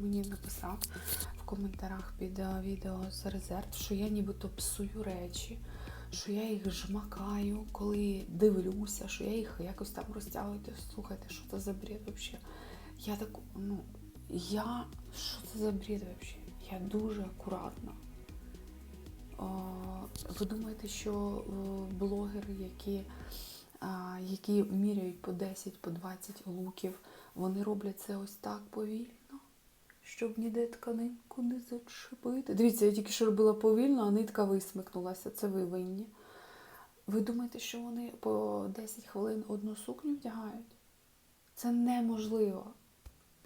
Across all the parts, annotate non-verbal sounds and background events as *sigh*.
мені написав в коментарях під е, відео з резерв, що я нібито псую речі, що я їх жмакаю, коли дивлюся, що я їх якось там розтягую. Слухайте, що це за бред взагалі? Я так, ну, я. Що це за бред взагалі? Я дуже акуратна. Ви думаєте, що е, блогери, які, які міряють по 10, по 20 луків, вони роблять це ось так повільно, щоб ніде тканинку не зачепити? Дивіться, я тільки що робила повільно, а нитка висмикнулася. Це ви винні. Ви думаєте, що вони по 10 хвилин одну сукню вдягають? Це неможливо.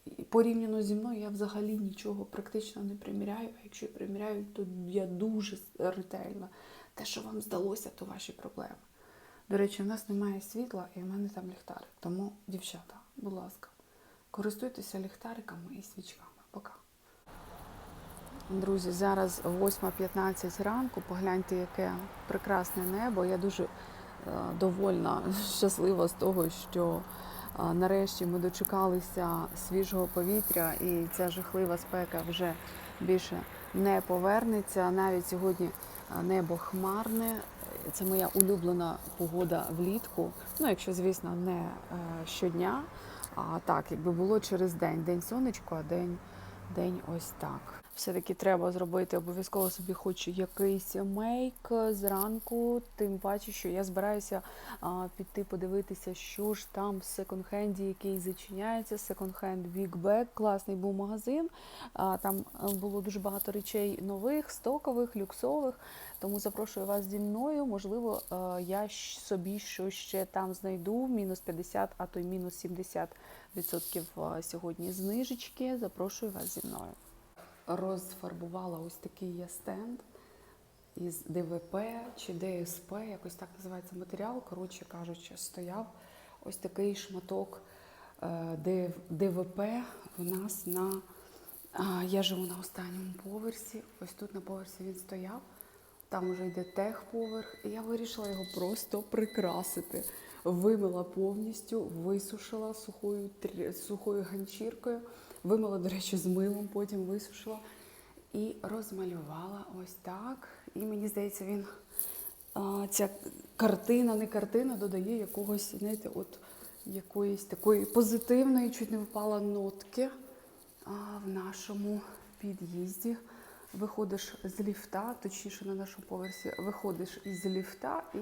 І порівняно зі мною я взагалі нічого практично не приміряю, а якщо і приміряю, то я дуже ретельна. Те, що вам здалося, то ваші проблеми. До речі, в нас немає світла і в мене там ліхтарик. Тому, дівчата, будь ласка, користуйтеся ліхтариками і свічками. Пока. Друзі, зараз 8.15 ранку. Погляньте, яке прекрасне небо. Я дуже е, довольна, *laughs* щаслива з того, що е, нарешті ми дочекалися свіжого повітря, і ця жахлива спека вже більше не повернеться. Навіть сьогодні е, небо хмарне. Це моя улюблена погода влітку. Ну, якщо, звісно, не щодня, а так, якби було через день. День сонечко, а день, день ось так. Все-таки треба зробити обов'язково собі хоч якийсь мейк зранку, тим паче, що я збираюся а, піти подивитися, що ж там в секонд-хенді, який зачиняється. Секонд-хенд Big класний був магазин. А, там е, було дуже багато речей нових, стокових, люксових. Тому запрошую вас зі мною. Можливо, е, я собі щось ще там знайду. Мінус 50, а то й мінус 70 відсотків е, сьогодні знижечки. Запрошую вас зі мною розфарбувала ось такий я стенд із ДВП чи ДСП, якось так називається матеріал. Коротше кажучи, стояв ось такий шматок е, ДВП у нас на. Я живу на останньому поверсі. Ось тут на поверсі він стояв. Там вже йде техповерх, і я вирішила його просто прикрасити. Вимила повністю, висушила сухою, сухою ганчіркою, вимила, до речі, з милом, потім висушила і розмалювала ось так. І мені здається, він ця картина, не картина, додає якогось, знаєте, от якоїсь такої позитивної, чуть не впала нотки а, в нашому під'їзді. Виходиш з ліфта, точніше на нашому поверсі, виходиш із ліфта, і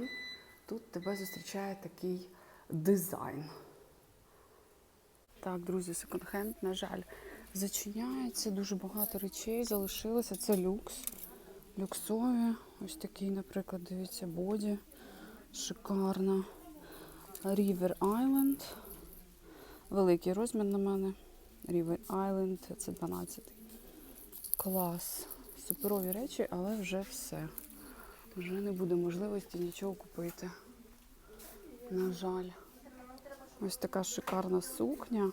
тут тебе зустрічає такий дизайн. Так, друзі, секонд-хенд, на жаль, зачиняється. Дуже багато речей залишилося. Це люкс. Люксові. Ось такий, наприклад, дивіться, боді. Шикарна. River Island. Великий розмір на мене. River Island, це 12. Клас. Суперові речі, але вже все. Вже не буде можливості нічого купити. На жаль. Ось така шикарна сукня.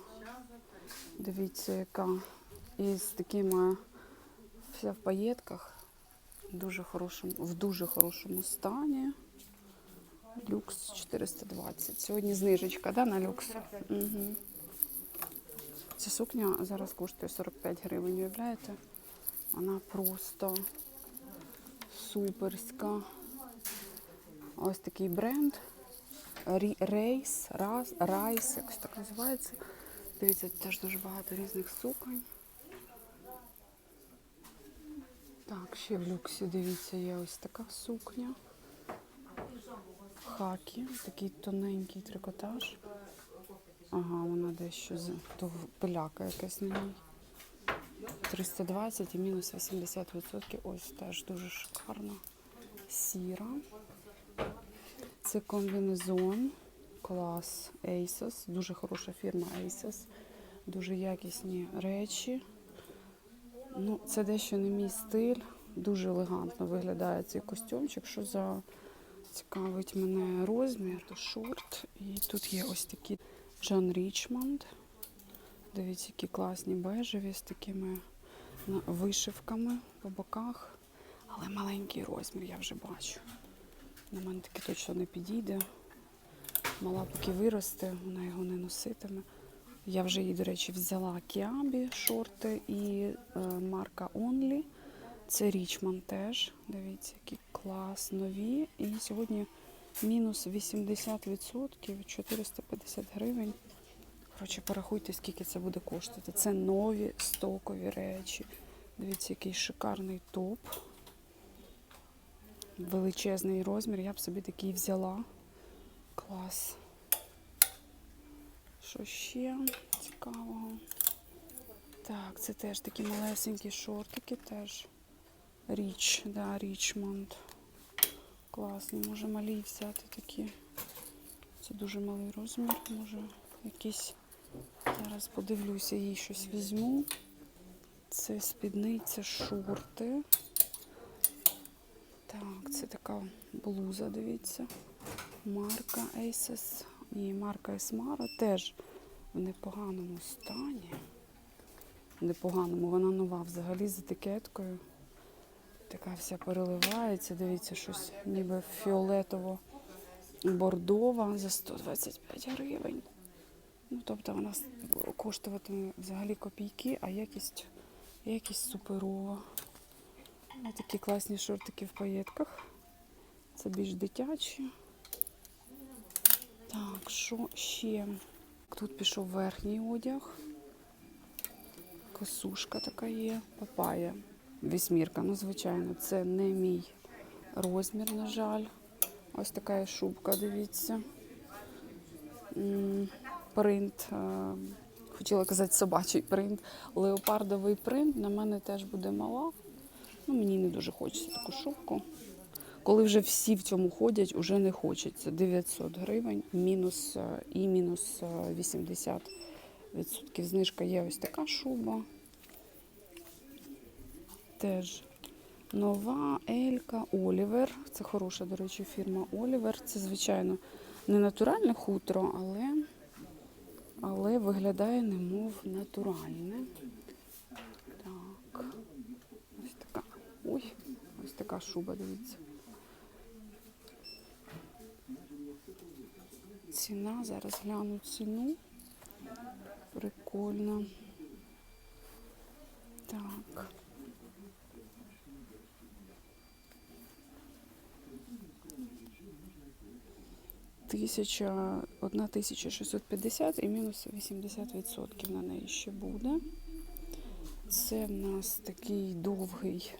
Дивіться, яка. Із такими вся в паєтках. Дуже хорошому, в дуже хорошому стані. Люкс 420. Сьогодні знижечка, да, на люкс? Угу. Ця сукня зараз коштує 45 гривень, уявляєте? Вона просто суперська. Ось такий бренд. Рейс, раз, Райс, якось так називається. Дивіться, теж дуже багато різних суконь. Так, ще в люксі, дивіться, є ось така сукня. Хакі, такий тоненький трикотаж. Ага, вона дещо з то пиляка якась на ній. 320 і мінус 80%. Ось теж дуже шикарна. Сіра. Це комбінезон. Клас Asos. Дуже хороша фірма Asos. Дуже якісні речі. Ну, це дещо не мій стиль. Дуже елегантно виглядає цей костюмчик. Що за цікавить мене розмір, то шорт. І тут є ось такі Джон Річмонд. Дивіться, які класні бежеві з такими вишивками по боках. Але маленький розмір, я вже бачу. На мене таки точно не підійде. Мала поки виросте, вона його не носитиме. Я вже її, до речі, взяла Кіабі шорти і е, марка Only. Це Річман теж. Дивіться, які клас нові. І сьогодні мінус 80%, 450 гривень. Коротше, порахуйте, скільки це буде коштувати. Це нові стокові речі. Дивіться, який шикарний топ. Величезний розмір. Я б собі такий взяла. Клас. Що ще цікавого? Так, це теж такі малесенькі шортики, теж річ, да, Річмонд. Класний. Може малій взяти такі. Це дуже малий розмір. Може якийсь. Зараз подивлюся, їй щось візьму. Це спідниця, шорти. Так, це така блуза, дивіться. Марка Aces. Ні, марка Esmara теж в непоганому стані. В непоганому, вона нова взагалі з етикеткою. Така вся переливається. Дивіться, щось ніби фіолетово бордова за 125 гривень. Ну, тобто вона коштуватиме взагалі копійки, а якість, якість суперова. Ось такі класні шортики в паєтках. Це більш дитячі. Так, що ще? Тут пішов верхній одяг. Косушка така є. Папая. Вісьмірка. Ну, звичайно, це не мій розмір, на жаль. Ось така шубка, дивіться. Принт. е, Хотіла казати собачий принт. Леопардовий принт на мене теж буде мала. Ну, мені не дуже хочеться таку шубку. Коли вже всі в цьому ходять, уже не хочеться. 900 гривень, мінус е, і мінус е, 80% знижка є ось така шуба. Теж нова Елька Олівер. Це хороша, до речі, фірма Олівер. Це, звичайно, не натуральне хутро, але, але виглядає немов натуральне. Так. Ось така. Ой, ось така шуба, дивіться. Ціна, зараз гляну ціну. Прикольно. Так. Тисяча, одна тисяча 650 і мінус 80% на неї ще буде. Це в нас такий довгий,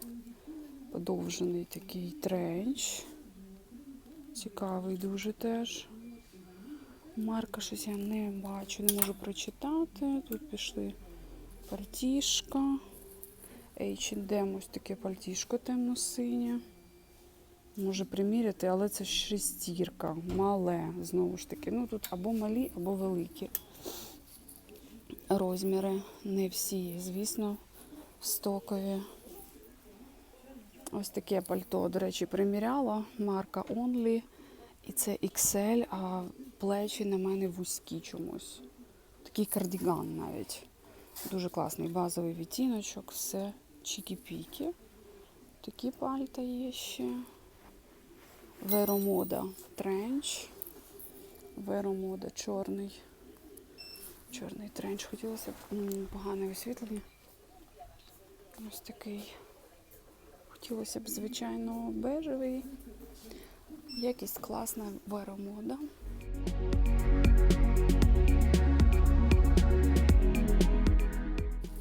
подовжений такий тренч. Цікавий дуже теж. Марка щось я не бачу, не можу прочитати. Тут пішли пальтішка. H&M ось таке пальтішко темно-синє. Може приміряти, але це шестірка, мале, знову ж таки. Ну тут або малі, або великі розміри. Не всі, звісно, стокові. Ось таке пальто, до речі, приміряла. Марка Only. І це XL, а плечі на мене вузькі чомусь. Такий кардіган навіть. Дуже класний базовий відтіночок, все чікі-пікі. Такі пальта є ще. Веромода тренч. Веромода чорний. Чорний тренч. Хотілося б погане освітлення. Ось такий. Хотілося б, звичайно, бежевий. Якість класна веромода.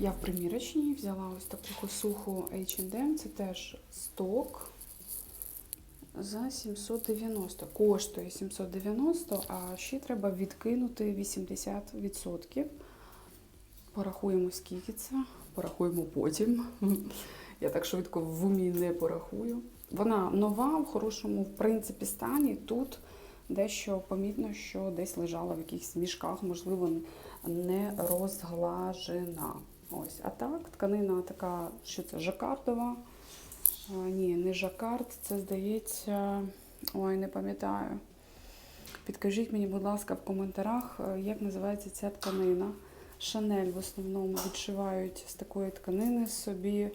Я в примірочній взяла ось таку косуху H&M, це теж сток за 790. Коштує 790, а ще треба відкинути 80%. Порахуємо, скільки це. Порахуємо потім. Я так швидко в умі не порахую. Вона нова, в хорошому, в принципі, стані. Тут дещо помітно, що десь лежала в якихось мішках, можливо, не розглажена. Ось, а так, тканина така, що це жакардова. А, ні, не жакард, це здається. Ой, не пам'ятаю. Підкажіть мені, будь ласка, в коментарях, е, як називається ця тканина. Шанель в основному відшивають з такої тканини собі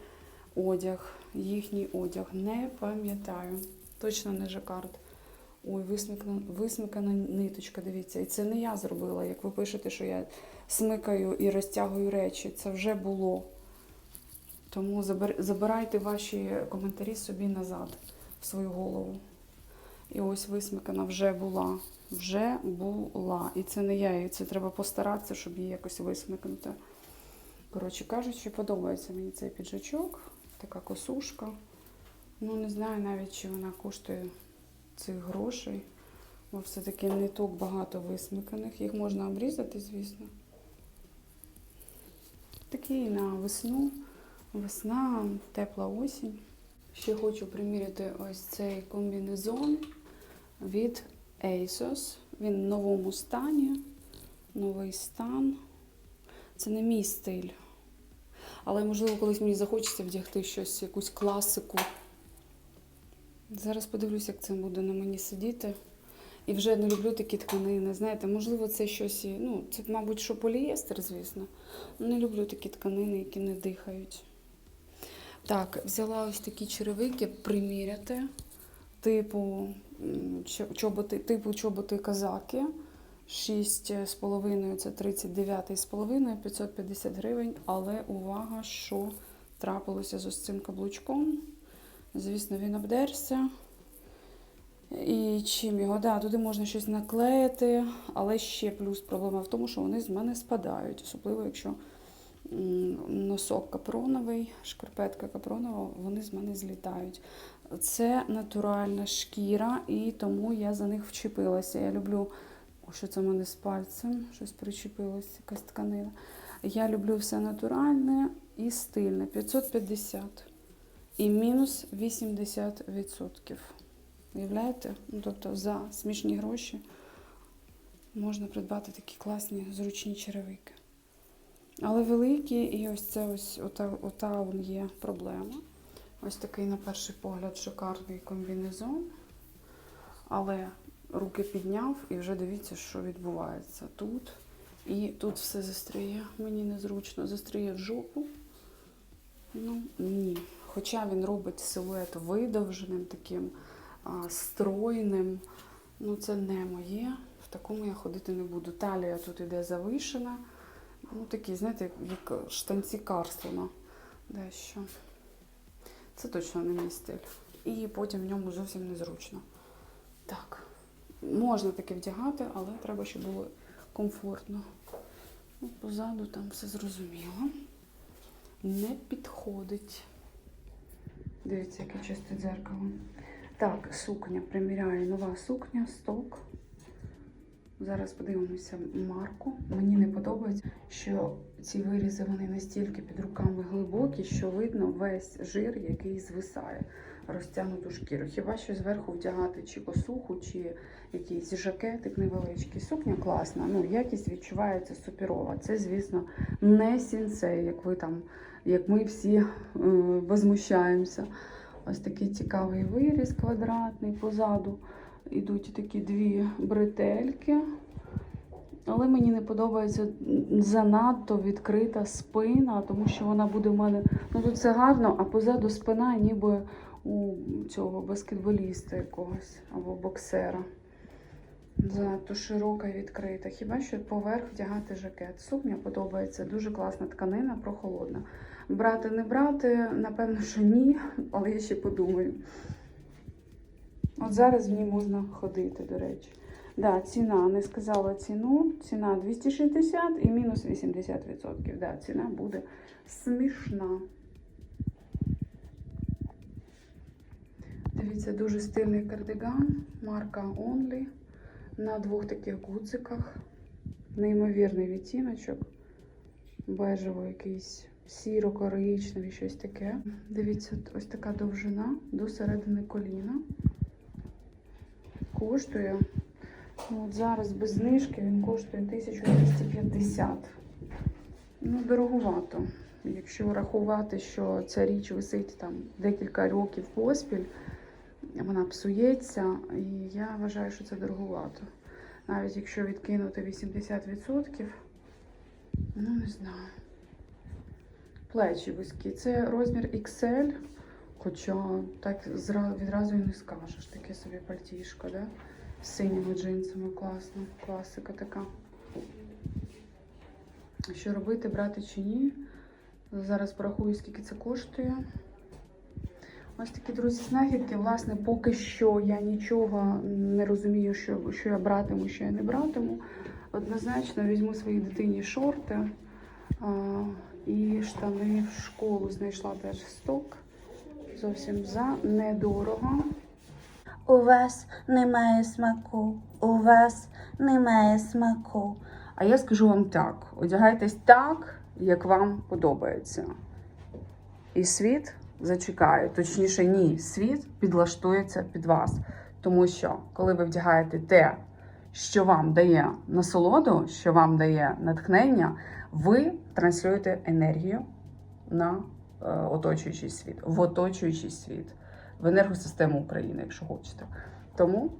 одяг, їхній одяг. Не пам'ятаю. Точно не жакард. Ой, висмикна, висмикана ниточка, дивіться. І це не я зробила, як ви пишете, що я смикаю і розтягую речі. Це вже було. Тому забирайте ваші коментарі собі назад в свою голову. І ось висмикана вже була. Вже була. І це не я, і це треба постаратися, щоб її якось висмикнути. Коротше кажучи, подобається мені цей піджачок, така косушка. Ну, не знаю навіть, чи вона коштує цих грошей. Бо все-таки ниток багато висмиканих. Їх можна обрізати, звісно. Такий на весну. Весна, тепла осінь. Ще хочу приміряти ось цей комбінезон від ASOS. Він в новому стані. Новий стан. Це не мій стиль. Але, можливо, колись мені захочеться вдягти щось, якусь класику. Зараз подивлюсь, як це буде на мені сидіти. І вже не люблю такі тканини. Знаєте, можливо, це щось. Ну, це, мабуть, що полієстер, звісно. Ну, Не люблю такі тканини, які не дихають. Так, взяла ось такі черевики приміряти, типу чоботи, типу чоботи казаки. 6,5 це 39,5, 550 гривень. Але увага, що трапилося з ось цим каблучком. Звісно, він обдерся. І чим його? Да, туди можна щось наклеїти, але ще плюс проблема в тому, що вони з мене спадають, особливо якщо носок капроновий, шкарпетка капронова, вони з мене злітають. Це натуральна шкіра, і тому я за них вчепилася. Я люблю, що це в мене з пальцем, щось причепилось, якась тканина. Я люблю все натуральне і стильне. 550 і мінус 80%. Уявляєте? Ну, тобто за смішні гроші можна придбати такі класні зручні черевики. Але великі, і ось це ось ота, ота є проблема. Ось такий, на перший погляд, шикарний комбінезон. Але руки підняв і вже дивіться, що відбувається тут. І тут все застряє. Мені незручно, застряє в жопу. Ну, ні. Хоча він робить силует видовженим, таким а, стройним. Ну, це не моє. В такому я ходити не буду. Талія тут іде завишена. Ну, такі, знаєте, як штанці Карслона. Дещо. Це точно не мій стиль. І потім в ньому зовсім незручно. Так, можна таке вдягати, але треба, щоб було комфортно. Ну, позаду там все зрозуміло. Не підходить. Дивіться, яке чисте дзеркало. Так, сукня. Приміряю нова сукня, сток. Зараз подивимося марку. Мені не подобається, що ці вирізи вони настільки під руками глибокі, що видно весь жир, який звисає, розтягнуту шкіру. Хіба що зверху вдягати чи косуху, чи якийсь жакетик невеличкий. Сукня класна, ну якість відчувається суперова. Це, звісно, не сінцей, як ви там, як ми всі е, возмущаємося. Ось такий цікавий виріз квадратний позаду. Ідуть такі дві бретельки. Але мені не подобається занадто відкрита спина, тому що вона буде в мене. Ну тут все гарно, а позаду спина ніби у цього баскетболіста якогось або боксера. Занадто широка і відкрита. Хіба що поверх вдягати жакет. Сукня подобається, дуже класна тканина, прохолодна. Брати не брати, напевно, що ні, але я ще подумаю. От зараз в ній можна ходити, до речі. Да, ціна, не сказала ціну. Ціна 260 і мінус 80%. Да, ціна буде смішна. Дивіться, дуже стильний кардиган, марка Only. На двох таких гудзиках. Неймовірний відтіночок. Бежево якийсь сіро-коричневий, щось таке. Дивіться, ось така довжина до середини коліна. Коштує. Ну, от зараз без знижки він коштує 1250. Ну, дороговато. Якщо рахувати, що ця річ висить там декілька років поспіль, вона псується, і я вважаю, що це дороговато. Навіть якщо відкинути 80%, ну не знаю. Плечі вузькі. Це розмір XL. Хоча так відразу і не скажеш, таке собі пальтішко, да? З синіми джинсами класно, класика така. Що робити, брати чи ні? Зараз порахую, скільки це коштує. Ось такі, друзі, знахідки. Власне, поки що я нічого не розумію, що, що я братиму, що я не братиму. Однозначно візьму своїй дитині шорти а, і штани в школу знайшла теж сток. Зовсім за недорого. У вас немає смаку, у вас немає смаку. А я скажу вам так: одягайтесь так, як вам подобається. І світ зачекає, точніше, ні, світ підлаштується під вас. Тому що, коли ви вдягаєте те, що вам дає насолоду, що вам дає натхнення, ви транслюєте енергію на е, оточуючий світ, в оточуючий світ, в енергосистему України, якщо хочете. Тому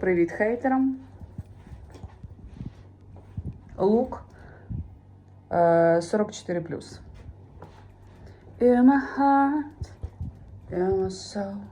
привіт хейтерам. Лук е, 44 In my heart, in my soul.